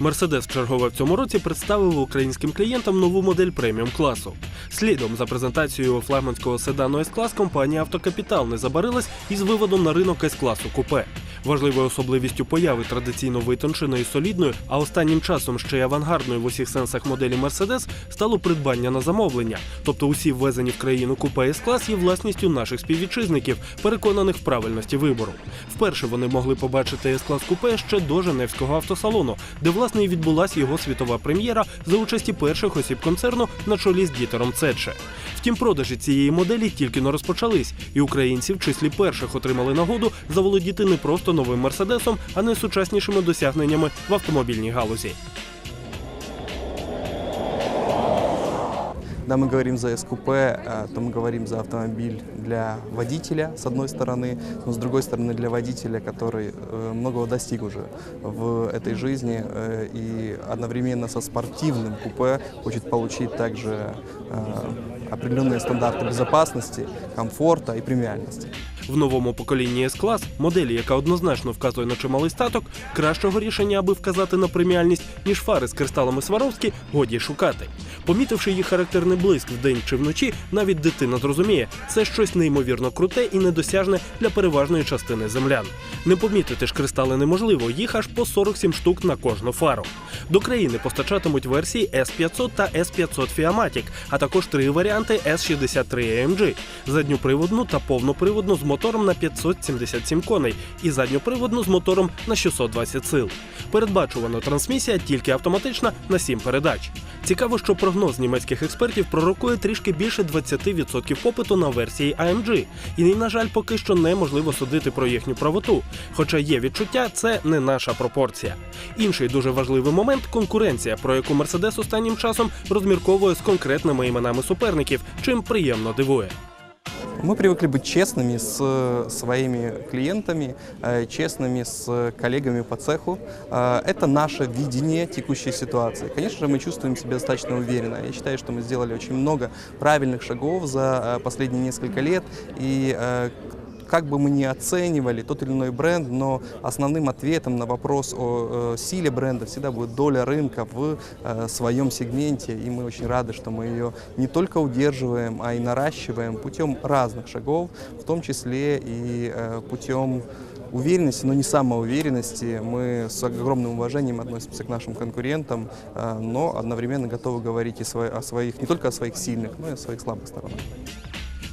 Мерседес чергове в цьому році представив українським клієнтам нову модель преміум класу. Слідом за презентацією флагманського седану С-клас компанія Автокапітал не забарилась із виводом на ринок С-класу купе. Важливою особливістю появи традиційно витонченої, солідної, а останнім часом ще й авангардної в усіх сенсах моделі Мерседес стало придбання на замовлення. Тобто усі ввезені в країну купе С-клас є власністю наших співвітчизників, переконаних в правильності вибору. Вперше вони могли побачити С-клас купе ще до Женевського автосалону, де власне і відбулася його світова прем'єра за участі перших осіб концерну на чолі з Дітером Цетше. Втім, продажі цієї моделі тільки но розпочались, і українці в числі перших отримали нагоду заволодіти не просто новим мерседесом, а найсучаснішими досягненнями в автомобільній галузі. Когда мы говорим за СКП, э, то мы говорим за автомобиль для водителя, с одной стороны, но с другой стороны для водителя, который э, многого достиг уже в этой жизни э, и одновременно со спортивным купе хочет получить также э, определенные стандарты безопасности, комфорта и премиальности. В новому поколінні S-клас, моделі, яка однозначно вказує на чималий статок, кращого рішення, аби вказати на преміальність, ніж фари з кристалами Сваровські, годі шукати. Помітивши їх характерний блиск вдень чи вночі, навіть дитина зрозуміє, це щось неймовірно круте і недосяжне для переважної частини землян. Не помітити ж кристали неможливо, їх аж по 47 штук на кожну фару. До країни постачатимуть версії S500 та S500 Fiamatic, а також три варіанти S63 AMG – задньоприводну та повноприводну з мотором на 577 коней і задньоприводну з мотором на 620 сил. Передбачувана трансмісія тільки автоматична на 7 передач. Цікаво, що прогноз німецьких експертів пророкує трішки більше 20% попиту на версії AMG. І, на жаль, поки що неможливо судити про їхню правоту. Хоча є відчуття, це не наша пропорція. Інший дуже важливий момент конкуренція, про яку Мерседес останнім часом розмірковує з конкретними іменами суперників, чим приємно дивує. Мы привыкли быть честными с э, своими клиентами, э, честными с коллегами по цеху. Э, Это наше видение текущей ситуации. Конечно же, мы чувствуем себя достаточно уверенно. Я считаю, что мы сделали очень много правильных шагов за э, последние несколько лет. И э, как бы мы ни оценивали тот или иной бренд, но основным ответом на вопрос о э, силе бренда всегда будет доля рынка в э, своем сегменте. И мы очень рады, что мы ее не только удерживаем, а и наращиваем путем разных шагов, в том числе и э, путем уверенности, но не самоуверенности. Мы с огромным уважением относимся к нашим конкурентам, но одновременно готовы говорить и о своих, не только о своих сильных, но и о своих слабых сторонах.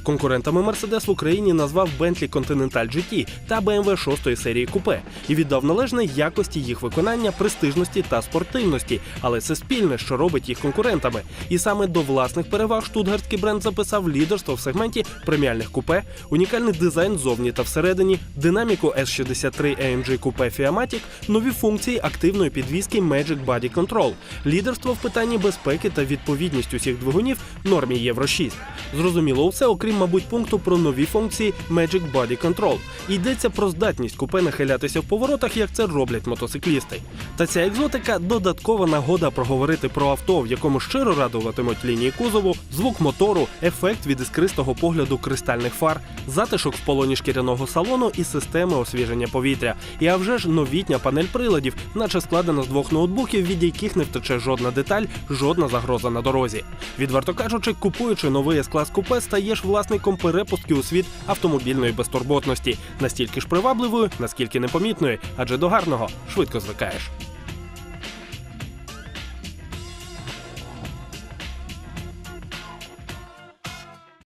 Конкурентами Мерседес в Україні назвав Bentley Continental GT та BMW 6 серії купе і віддав належне якості їх виконання, престижності та спортивності, але це спільне, що робить їх конкурентами. І саме до власних переваг штутгартський бренд записав лідерство в сегменті преміальних купе, унікальний дизайн зовні та всередині, динаміку S63 AMG купе Fiamatic, нові функції активної підвізки Magic Body Control, лідерство в питанні безпеки та відповідність усіх двигунів нормі Євро 6. Зрозуміло, усе, окрім, мабуть, пункту про нові функції Magic Body Control. Йдеться про здатність купе нахилятися в поворотах, як це роблять мотоциклісти. Та ця екзотика додаткова нагода проговорити про авто, в якому щиро радуватимуть лінії кузову, звук мотору, ефект від іскристого погляду кристальних фар, затишок в полоні шкіряного салону і системи освіження повітря. І а вже ж новітня панель приладів, наче складена з двох ноутбуків, від яких не втече жодна деталь, жодна загроза на дорозі. Відверто кажучи, купуючи новий S-клас купе, стаєш власником перепустки у світ автомобільної безтурботності, настільки ж привабливою, наскільки непомітною, адже до гарного швидко звикаєш.